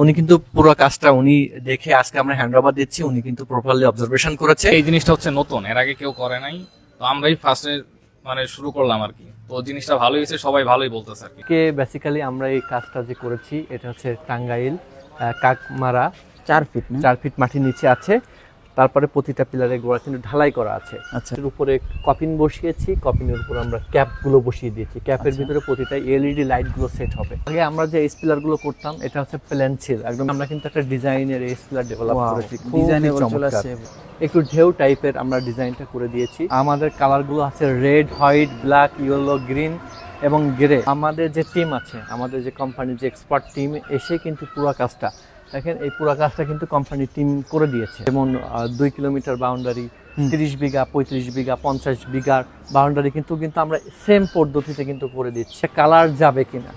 উনি কিন্তু পুরো কাজটা উনি দেখে আজকে আমরা হ্যান্ড ওভার দিচ্ছি উনি কিন্তু প্রপারলি অবজারভেশন করেছে। এই জিনিসটা হচ্ছে নতুন এর আগে কেউ করে নাই। তো আমরাই ফার্স্টে মানে শুরু করলাম আর কি। তো জিনিসটা ভালোই হয়েছে সবাই ভালোই বলতেছে আর কি। কে বেসিক্যালি আমরা এই কাজটা যে করেছি এটা হচ্ছে টাঙ্গাইল কাকমারা চার ফিট চার ফিট মাটির নিচে আছে। তারপরে প্রতিটা পিলারের গোড়া কিন্তু ঢালাই করা আছে। আচ্ছা। এর উপরে কপিন বসিয়েছি কপিনের উপর আমরা ক্যাপগুলো বসিয়ে দিয়েছি। ক্যাপের আচ্ছা। ভিতরে প্রতিটা এলইডি লাইটগুলো সেট হবে। আগে আমরা যে স্পিলারগুলো করতাম এটা হচ্ছে প্ল্যান ছিল। একদম আমরা কিন্তু একটা ডিজাইনের স্পিলার ডেভেলপ করেছি। ডিজাইনে চমৎকার। একটু ঢেউ টাইপের আমরা ডিজাইনটা করে দিয়েছি। আমাদের কালারগুলো আছে red white black yellow green এবং গ্রে আমাদের যে টিম আছে আমাদের যে কোম্পানির যে এক্সপার্ট টিম এসে কিন্তু পুরো কাজটা দেখেন এই পুরো কাজটা কিন্তু কোম্পানির টিম করে দিয়েছে যেমন দুই কিলোমিটার বাউন্ডারি। তিরিশ বিঘা পঁয়ত্রিশ বিঘা পঞ্চাশ বিঘার বাউন্ডারি কিন্তু কিন্তু আমরা সেম পদ্ধতিতে কিন্তু করে দিচ্ছি। কালার যাবে কিনা।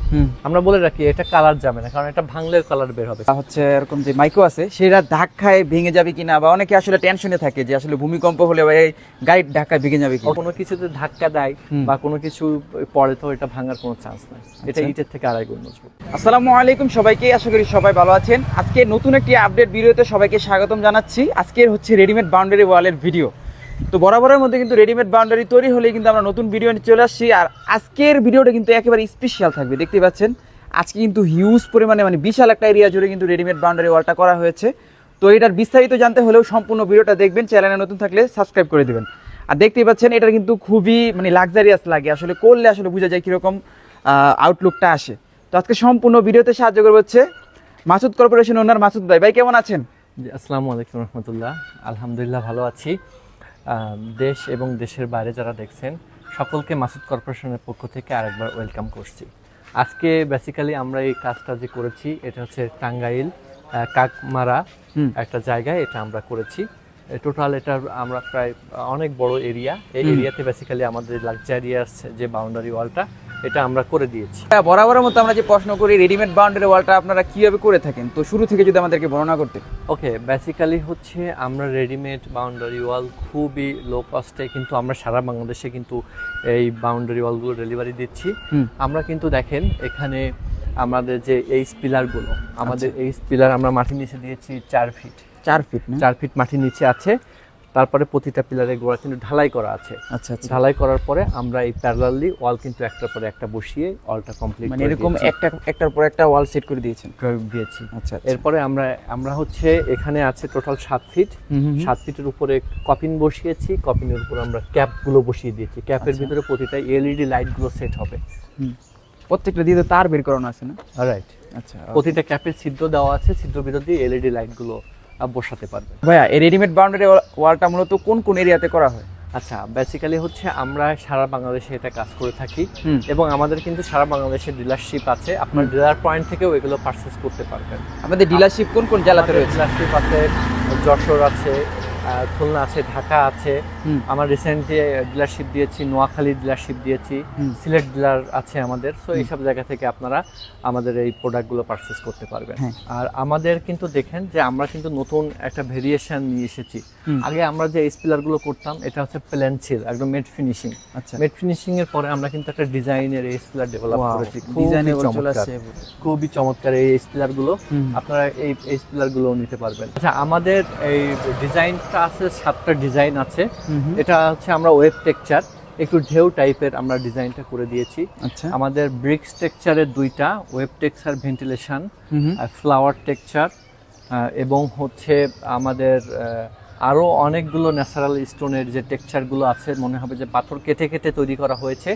আমরা বলে রাখি এটা কালার যাবে না কারণ এটা ভাঙলে কালার বের হবে। হচ্ছে এরকম যে মাইকো আছে সেটা ধাক্কায় ভেঙে যাবে কিনা বা অনেকে আসলে টেনশনে থাকে যে আসলে ভূমিকম্প হলে বা এই গাইড ধাক্কায় ভেঙে যাবে কি কোনো কিছুতে ধাক্কা দেয় বা কোনো কিছু পরে তো এটা ভাঙার কোনো চান্স নাই। এটা আচ্ছা। ইটের থেকে আড়াই গুণ মজবুত। আসসালামু আলাইকুম সবাইকে আশা করি সবাই ভালো আছেন। আজকে নতুন একটি আপডেট ভিডিওতে সবাইকে স্বাগতম জানাচ্ছি। আজকের হচ্ছে রেডিমেড বাউন্ডারি ওয়ালের ভিডিও তো বরাবরের মধ্যে কিন্তু রেডিমেড বাউন্ডারি তৈরি হলে কিন্তু আমরা নতুন ভিডিও নিয়ে চলে আসছি। আর আজকের ভিডিওটা কিন্তু একেবারে স্পেশাল থাকবে, দেখতে পাচ্ছেন? আজকে কিন্তু হিউজ পরিমাণে মানে বিশাল একটা এরিয়া জুড়ে কিন্তু রেডিমেড বাউন্ডারি ওয়ালটা করা হয়েছে। তো এটার বিস্তারিত জানতে হলেও সম্পূর্ণ ভিডিওটা দেখবেন চ্যানেলে নতুন থাকলে সাবস্ক্রাইব করে দেবেন। আর দেখতেই পাচ্ছেন এটা কিন্তু খুবই মানে লাক্সারিয়াস লাগে, আসলে করলে আসলে বোঝা যায় কীরকম আউটলুকটা আসে। তো আজকে সম্পূর্ণ ভিডিওতে সাহায্য করবে হচ্ছে মাসুদ কর্পোরেশন ওনার মাসুদ ভাই। ভাই, কেমন আছেন? আসসালামু আলাইকুম রহমতুল্লাহ। আলহামদুলিল্লাহ, ভালো আছি। দেশ এবং দেশের বাইরে যারা দেখছেন সকলকে মাসুদ কর্পোরেশনের পক্ষ থেকে আরেকবার ওয়েলকাম করছি। আজকে বেসিক্যালি আমরা এই কাজটা যে করেছি এটা হচ্ছে টাঙ্গাইল কাকমারা একটা জায়গায় এটা আমরা করেছি। টোটাল এটা আমরা প্রায় অনেক বড় এরিয়া এই এরিয়াতে বেসিক্যালি আমাদের লাক্সারিয়াস যে বাউন্ডারি ওয়ালটা এটা আমরা করে দিয়েছি। হ্যাঁ, বরাবরের মতো আমরা যে প্রশ্ন করি রেডিমেড বাউন্ডারি ওয়ালটা আপনারা কীভাবে করে থাকেন? তো শুরু থেকে যদি আমাদেরকে বর্ণনা করতে। ওকে বেসিক্যালি হচ্ছে আমরা রেডিমেড বাউন্ডারি ওয়াল খুবই লো কস্টে কিন্তু আমরা সারা বাংলাদেশে কিন্তু এই বাউন্ডারি ওয়ালগুলো ডেলিভারি দিচ্ছি। আমরা কিন্তু দেখেন এখানে আমাদের যে এই পিলারগুলো আমাদের এই পিলার আমরা মাটির নিচে দিয়েছি চার ফিট চার ফিট চার ফিট মাটির নিচে আছে। তারপরে প্রতিটা পিলারের গোড়া কিন্তু ঢালাই করা আছে। আচ্ছা আচ্ছা। ঢালাই করার পরে আমরা এই প্যারালালি ওয়াল কিন্তু একটার পরে একটা বসিয়ে ওয়ালটা কমপ্লিট মানে এরকম একটা একটার পর একটা ওয়াল সেট করে দিয়েছেন? দিয়েছি। আচ্ছা এরপরে আমরা আমরা হচ্ছে এখানে আছে টোটাল সাত ফিট সাত ফিটের উপরে কপিন বসিয়েছি। কপিনের উপর আমরা ক্যাপগুলো বসিয়ে দিয়েছি। ক্যাপের আচ্ছা। ভিতরে প্রতিটা এলইডি লাইটগুলো সেট হবে। প্রত্যেকটা দিয়ে তার বের করানো আছে না? রাইট আচ্ছা প্রতিটা ক্যাপের ছিদ্র দেওয়া আছে। ছিদ্র ভিতর দিয়ে এলইডি লাইটগুলো আহ, বসাতে পারবে। ভাইয়া এই রেডিমেড বাউন্ডারি ওয়ালটা মূলত কোন কোন এরিয়াতে করা হয়? আচ্ছা বেসিক্যালি হচ্ছে আমরা সারা বাংলাদেশে এটা কাজ করে থাকি এবং আমাদের কিন্তু সারা বাংলাদেশে ডিলারশিপ আছে। আপনার ডিলার পয়েন্ট থেকেও এগুলো পারচেস করতে পারবেন। আমাদের ডিলারশিপ কোন কোন জেলাতে রয়েছে? ডিলারশিপ আছে যশোর আছে খুলনা আছে ঢাকা আছে। আমার রিসেন্টলি ডিলারশিপ দিয়েছি নোয়াখালী ডিলারশিপ দিয়েছি সিলেট ডিলার আছে আমাদের সো। এইসব জায়গা থেকে আপনারা আমাদের এই প্রোডাক্টগুলো পারচেস করতে পারবেন। হ্যাঁ। আর আমাদের কিন্তু দেখেন যে আমরা কিন্তু নতুন একটা ভেরিয়েশন নিয়ে এসেছি। আগে আমরা যে স্পিলারগুলো করতাম এটা হচ্ছে প্ল্যান ছিল একদম মেড ফিনিশিং আচ্ছা। মেড ফিনিশিং এর পরে আমরা কিন্তু একটা ডিজাইনের এই স্পিলার ডেভেলপ করেছি। ডিজাইনে খুবই চলে চমৎকার। খুবই চমৎকার এই স্পিলারগুলো আপনারা এই এই স্পিলারগুলো নিতে পারবেন। আচ্ছা আমাদের এই ডিজাইনটা আছে সাতটা ডিজাইন আছে। এটা হচ্ছে আমরা ওয়েব টেকচার একটু ঢেউ টাইপের আমরা ডিজাইনটা করে দিয়েছি। আচ্ছা। আমাদের ব্রিক টেক্সচারের দুইটা wave texture ventilation. Flower texture এবং হচ্ছে আমাদের আহ, আরও অনেকগুলো ন্যাচারাল স্টোনের যে টেক্সচারগুলো আছে মনে হবে যে পাথর কেটে কেটে তৈরি করা হয়েছে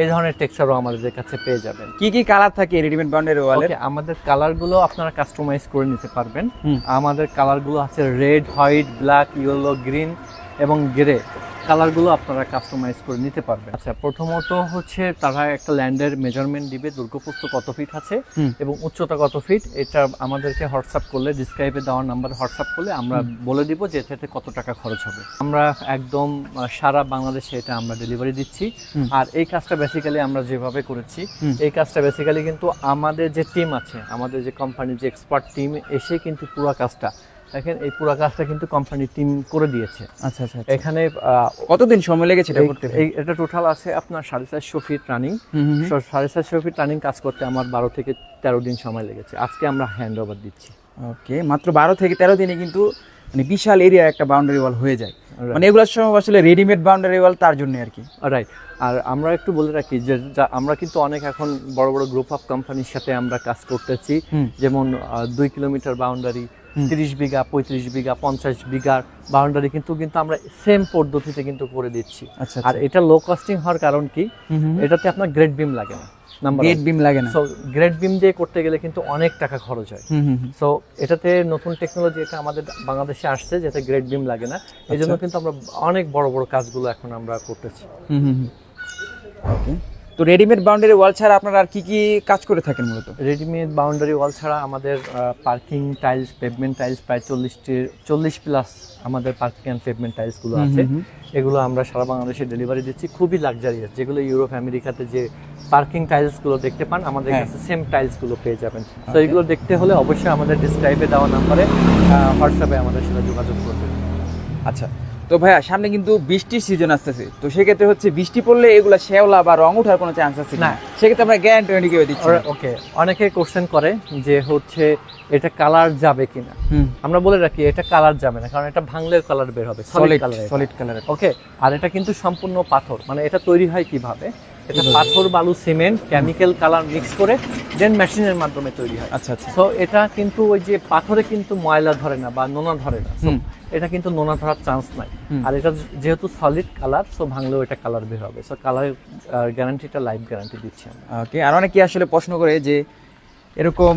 এই ধরনের টেক্সচারও আমাদের কাছে পেয়ে যাবেন। কি কি কালার থাকে রেডিমেড বাউন্ডারি ওয়ালে আমাদের কালারগুলো আপনারা কাস্টমাইজ করে নিতে পারবেন। আমাদের কালারগুলো আছে red white black yellow green এবং গ্রে কালারগুলো আপনারা কাস্টমাইজ করে নিতে পারবেন। আচ্ছা প্রথমত হচ্ছে তারা একটা ল্যান্ডের মেজারমেন্ট দিবে দুর্গপ্রস্থ কত ফিট আছে এবং উচ্চতা কত ফিট এটা আমাদেরকে হোয়াটসঅ্যাপ করলে ডিসক্রাইবে দেওয়ার নাম্বার হোয়াটসঅ্যাপ করলে আমরা বলে দিব যে এতে কত টাকা খরচ হবে। আমরা একদম সারা বাংলাদেশে এটা আমরা ডেলিভারি দিচ্ছি। আর এই কাজটা বেসিক্যালি আমরা যেভাবে করেছি এই কাজটা বেসিক্যালি কিন্তু আমাদের যে টিম আছে আমাদের যে কোম্পানির যে এক্সপার্ট টিম এসে কিন্তু পুরো কাজটা দেখেন এই পুরো কাজটা কিন্তু কোম্পানি টিম করে দিয়েছে। আচ্ছা আচ্ছা এখানে আহ, কতদিন সময় লেগেছে এটা করতে? এই এটা টোটাল আছে আপনার সাড়ে চারশো ফিট রানিং। সাড়ে চারশো ফিট রানিং কাজ করতে আমার বারো থেকে তেরো দিন সময় লেগেছে। আজকে আমরা হ্যান্ড ওভার দিচ্ছি। ওকে মাত্র বারো থেকে তেরো দিনে কিন্তু মানে বিশাল এরিয়া একটা বাউন্ডারি ওয়াল হয়ে যায়। মানে এগুলোর সময় আসলে রেডিমেড বাউন্ডারি ওয়াল তার জন্য আর কি। রাইট আর আমরা একটু বলে রাখি যে আমরা কিন্তু অনেক এখন বড় বড় গ্রুপ অফ কোম্পানির সাথে আমরা কাজ করতেছি। যেমন দুই কিলোমিটার বাউন্ডারি। তিরিশ বিঘা পঁয়ত্রিশ বিঘা পঞ্চাশ বিঘার বাউন্ডারি কিন্তু কিন্তু আমরা সেম পদ্ধতিতে কিন্তু করে দিচ্ছি। আচ্ছা আর এটা লো কস্টিং হওয়ার কারণ কি? এটাতে আপনার গ্রেড বিম লাগে না নাম্বার বিম লাগে না। সো গ্রেড বিম দিয়ে করতে গেলে কিন্তু অনেক টাকা খরচ হয়। সো এটাতে নতুন টেকনোলজি এটা আমাদের বাংলাদেশে আসছে যেটা গ্রেড বিম লাগে না। এই জন্য কিন্তু আমরা অনেক বড় বড় কাজগুলো এখন আমরা করতেছি। ওকে তো রেডিমেড বাউন্ডারি ওয়াল ছাড়া আপনারা আর কি কি কাজ করে থাকেন মূলত? রেডিমেড বাউন্ডারি ওয়াল ছাড়া আমাদের পার্কিং টাইলস পেভমেন্ট টাইলস প্রায় চল্লিশটি চল্লিশ প্লাস আমাদের পার্কিং অ্যান্ড পেভমেন্ট টাইলসগুলো আছে। এগুলো আমরা সারা বাংলাদেশে ডেলিভারি দিচ্ছি। খুবই লাক্সারিয়াস যেগুলো ইউরোপ আমেরিকাতে যে পার্কিং টাইলসগুলো দেখতে পান আমাদের হ্যাঁ। কাছে সেম টাইলসগুলো পেয়ে যাবেন। তো এগুলো দেখতে হলে অবশ্যই আমাদের ডিসক্রাইবে দেওয়া নাম্বারে হোয়াটসঅ্যাপে আমাদের সাথে যোগাযোগ করবেন। আচ্ছা তো ভাইয়া সামনে কিন্তু বৃষ্টির সিজন আসতেছে। তো সেক্ষেত্রে হচ্ছে বৃষ্টি পড়লে এগুলো শ্যাওলা বা রং ওঠার কোনো চান্স আছে না। সেক্ষেত্রে আমরা গ্যারান্টি ওয়ারেন্টি কেউ দিচ্ছি। ওকে অনেকে কোশ্চেন করে যে হচ্ছে এটা কালার যাবে কিনা। আমরা বলে রাখি এটা কালার যাবে না কারণ এটা ভাঙলের কালার বের হবে solid colour solid colour okay আর এটা কিন্তু সম্পূর্ণ পাথর মানে এটা তৈরি হয় কীভাবে? এটা পাথর বালু সিমেন্ট কেমিক্যাল কালার মিক্স করে দেন মেশিনের মাধ্যমে তৈরি হয়। আচ্ছা আচ্ছা। সো এটা কিন্তু ওই যে পাথরে কিন্তু ময়লা ধরে না বা নোনা ধরে না। এটা কিন্তু নোনা ধরার চান্স নাই। আর এটা যেহেতু সলিড কালার সো ভাঙলেও এটা কালার বের হবে। সো কালার গ্যারান্টিটা লাইফ গ্যারান্টি দিচ্ছি ওকে আর অনেকে আসলে প্রশ্ন করে যে এরকম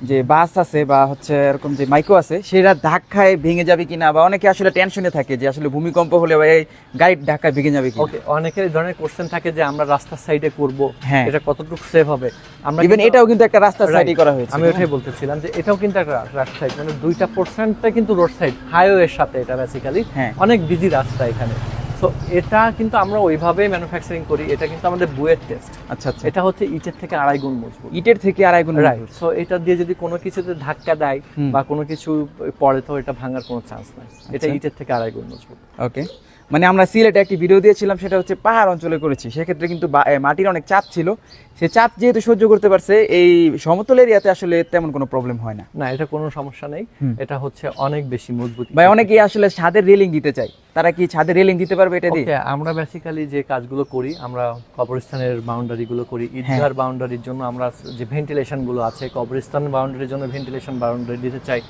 যে বাস আছে বা হচ্ছে এরকম যে মাইকো আছে সেটা ধাক্কায় ভেঙে যাবে কিনা বা অনেকে আসলে টেনশনে থাকে যে আসলে ভূমিকম্প হলে বা এই গাড়ির ধাক্কায় ভেঙে যাবে কিনা অনেকের ধরনের কোশ্চেন থাকে যে আমরা রাস্তার সাইডে করব হ্যাঁ। এটা কতটুকু সেভ হবে আমরা ইভেন এটাও কিন্তু একটা রাস্তার. সাইডে করা হয়েছে আমি ওটাই বলতেছিলাম যে এটাও কিন্তু একটা রাস্তা সাইড মানে দুইটা পোর্শনটা কিন্তু রোড সাইড হাইওয়ের সাথে এটা বেসিক্যালি হ্যাঁ। অনেক বিজি রাস্তা এখানে তো এটা কিন্তু আমরা ওইভাবে ম্যানুফ্যাকচারিং করি এটা কিন্তু আমাদের বুয়ের টেস্ট আচ্ছা আচ্ছা। এটা হচ্ছে ইটের থেকে আড়াই গুণ মজবুত। ইটের থেকে আড়াই গুণ রাইট সো এটা দিয়ে যদি কোনো কিছুতে ধাক্কা দেয় বা কোনো কিছু পড়ে তো এটা ভাঙার কোনো চান্স নাই। এটা আচ্ছা। ইটের থেকে আড়াই গুণ মজবুত। ওকে মানে আমরা সিলেটে একটি ভিডিও দিয়েছিলাম সেটা হচ্ছে পাহাড় অঞ্চলে করেছি। সেক্ষেত্রে কিন্তু মাটির অনেক চাপ ছিল। সে চাপ যেহেতু সহ্য করতে পারছে এই সমতল এরিয়াতে আসলে তেমন কোনো প্রবলেম হয় না। না এটা কোনো সমস্যা নেই। এটা হচ্ছে অনেক বেশি মজবুত। ভাই অনেকেই আসলে ছাদের রেলিং দিতে চায়। তারা কি ছাদের রেলিং দিতে পারবে এটা দিয়ে? আমরা বেসিক্যালি যে কাজগুলো করি আমরা কবরস্থানের বাউন্ডারি গুলো করি। হ্যাঁ। ঈদগার বাউন্ডারির জন্য আমরা যে ভেন্টিলেশনগুলো আছে কবরস্থান বাউন্ডারির জন্য ভেন্টিলেশন বাউন্ডারি দিতে চাই।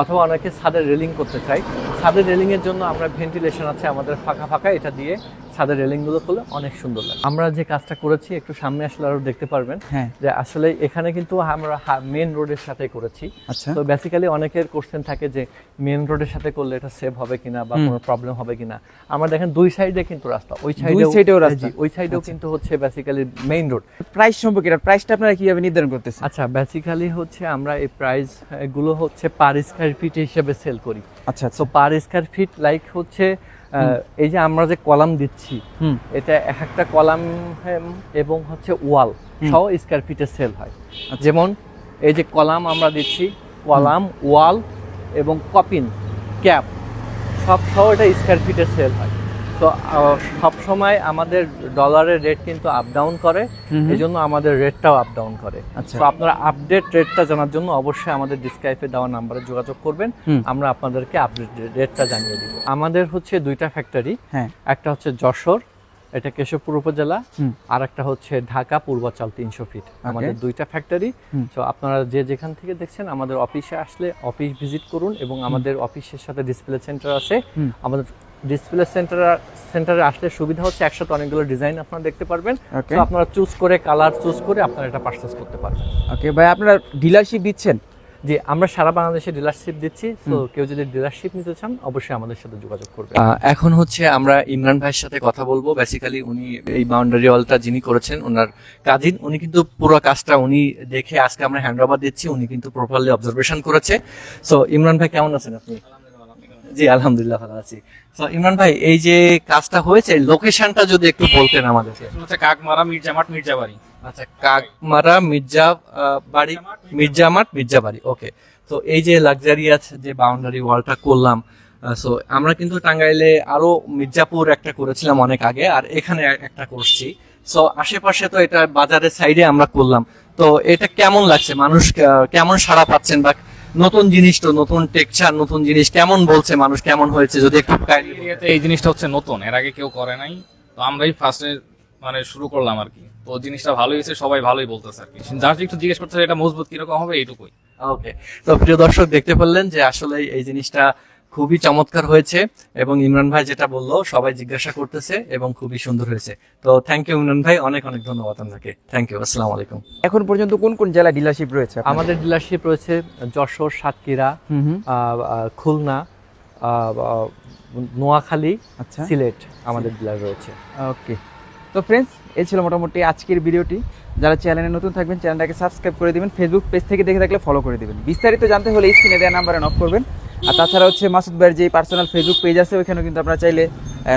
অথবা অনেকে ছাদের রেলিং করতে চাই ছাদের রেলিং এর জন্য আমরা ভেন্টিলেশন আছে আমাদের ফাঁকা ফাঁকা এটা দিয়ে ছাদের রেলিংগুলো করলে অনেক সুন্দর লাগে। আমরা যে কাজটা করেছি একটু সামনে আসলে আরও দেখতে পারবেন হ্যাঁ। যে আসলে এখানে কিন্তু আমরা মেন রোডের সাথে করেছি। আচ্ছা। তো বেসিক্যালি অনেকের কোশ্চেন থাকে যে মেন রোডের সাথে করলে এটা সেভ হবে কিনা বা কোনো প্রবলেম হবে কিনা? আমরা দেখেন দুই সাইডে কিন্তু রাস্তা ওই সাইডে সাইডেও রাস্তা? ওই সাইডেও। কিন্তু হচ্ছে বেসিক্যালি মেইন রোড প্রাইস সম্পর্কে এটা প্রাইসটা আপনারা কীভাবে নির্ধারণ করতেছেন? আচ্ছা বেসিক্যালি হচ্ছে আমরা এই প্রাইসগুলো হচ্ছে পার স্কয়ার ফিট হিসেবে সেল করি। আচ্ছা so per square feet like হচ্ছে এই যে আমরা যে কলাম দিচ্ছি হুম। এটা এক একটা কলাম এবং হচ্ছে ওয়াল সহ স্কোয়ার ফিটে সেল হয়। আচ্ছা। যেমন এই যে কলাম আমরা দিচ্ছি কলাম ওয়াল এবং কপিন ক্যাপ সব সহ এটা স্কোয়ার ফিটে সেল হয়। তো সব সময় আমাদের ডলারের রেট কিন্তু আপ ডাউন করে। এই জন্য আমাদের রেটটাও আপ ডাউন করে। আচ্ছা। তো আপনারা আপডেট রেটটা জানার জন্য অবশ্যই আমাদের ডিসক্রাইবে দেওয়া নাম্বারে যোগাযোগ করবেন। আমরা আপনাদেরকে আপডেট রেটটা জানিয়ে দিব। আমাদের হচ্ছে দুইটা ফ্যাক্টরি হ্যাঁ। একটা হচ্ছে যশোর এটা কেশবপুর উপজেলা। আর একটা হচ্ছে ঢাকা পূর্বাচল তিনশো ফিট আমাদের দুইটা ফ্যাক্টরি তো আপনারা যে যেখান থেকে দেখছেন আমাদের অফিসে আসলে অফিস ভিজিট করুন এবং আমাদের অফিসের সাথে ডিসপ্লে সেন্টার আছে। আমাদের ডিসপ্লে সেন্টার সেন্টারে আসলে সুবিধা হচ্ছে একসাথে অনেকগুলো ডিজাইন আপনারা দেখতে পারবেন। তো আপনারা চুজ করে কালার চুজ করে আপনারা এটা পারচেস করতে পারবেন। ওকে ভাই আপনারা ডিলারশিপ দিচ্ছেন? জি আমরা সারা বাংলাদেশে ডিলারশিপ দিচ্ছি। তো কেউ যদি ডিলারশিপ নিতে চান অবশ্যই আমাদের সাথে যোগাযোগ করবে এখন হচ্ছে আমরা ইমরান ভাইয়ের সাথে কথা বলব। বেসিক্যালি উনি এই বাউন্ডারি ওয়ালটা যিনি করেছেন ওনার কাজিন উনি কিন্তু পুরো কাজটা উনি দেখে আজকে আমরা হ্যান্ড ওভার দিচ্ছি। উনি কিন্তু প্রপারলি অবজারভেশন করেছে। সো ইমরান ভাই কেমন আছেন আপনি? জি আলহামদুলিল্লাহ ভালো আছি। তো ইমরান ভাই এই যে কাজটা হয়েছে লোকেশনটা যদি একটু বলতেন আমাদেরকে। হচ্ছে কাকমারা মির্জামাট মির্জাবাড়ি। আচ্ছা কাকমারা মির্জা বাড়ি? মির্জামাট মির্জাবাড়ি ওকে তো এই যে লাক্সারিয়াস যে বাউন্ডারি ওয়ালটা করলাম সো আমরা কিন্তু টাঙ্গাইলে আরও মির্জাপুর একটা করেছিলাম অনেক আগে আর এখানে একটা করছি। সো আশেপাশে তো এটা বাজারের সাইডে আমরা করলাম। তো এটা কেমন লাগছে? মানুষ কেমন সাড়া পাচ্ছেন বা নতুন জিনিস তো নতুন টেকচার নতুন জিনিস কেমন বলছে মানুষ কেমন হয়েছে যদি একটু এরিয়াতে এই জিনিসটা হচ্ছে নতুন এর আগে কেউ করে নাই। তো আমরাই ফার্স্টে মানে শুরু করলাম আর কি। তো জিনিসটা ভালোই হয়েছে সবাই ভালোই বলতেছে আর কি। যার একটু জিজ্ঞেস করতে এটা মজবুত কীরকম হবে এইটুকুই? ওকে তো প্রিয় দর্শক দেখতে পারলেন যে আসলে এই জিনিসটা খুবই চমৎকার হয়েছে এবং ইমরান ভাই যেটা বলল সবাই জিজ্ঞাসা করতেছে এবং খুবই সুন্দর হয়েছে। তো থ্যাংক ইউ ইমরান ভাই অনেক অনেক ধন্যবাদ আপনাকে। থ্যাংক ইউ আসসালামু আলাইকুম। এখন পর্যন্ত কোন কোন জেলায় ডিলারশিপ রয়েছে আমাদের ডিলারশিপ রয়েছে যশোর সাতক্ষীরা খুলনা নোয়াখালী আচ্ছা। সিলেট আমাদের ডিলার রয়েছে। ওকে তো ফ্রেন্ডস এই ছিল মোটামুটি আজকের ভিডিওটি। যারা চ্যানেলে নতুন থাকবেন চ্যানেলটাকে সাবস্ক্রাইব করে দিবেন। ফেসবুক পেজ থেকে দেখে থাকলে ফলো করে দিবেন। বিস্তারিত জানতে হলে স্ক্রিনে দেওয়া নাম্বারে নক করবেন। আর তাছাড়া হচ্ছে মাসুদ ভাইয়ের যে পার্সোনাল ফেসবুক পেজ আছে ওইখানেও কিন্তু আপনারা চাইলে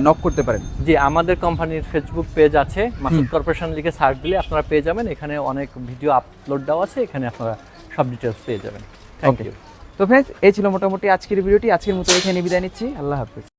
নক করতে পারেন। জি আমাদের কোম্পানির ফেসবুক পেজ আছে মাসুদ কর্পোরেশন লিখে সার্চ দিলে আপনারা পেয়ে যাবেন। এখানে অনেক ভিডিও আপলোড দেওয়া আছে এখানে আপনারা সব ডিটেলস পেয়ে যাবেন। থ্যাংক ইউ তো ফ্রেন্ডস এই ছিল মোটামুটি আজকের ভিডিওটি আজকের মতো এখানে বিদায় নিচ্ছি। আল্লাহ হাফিজ।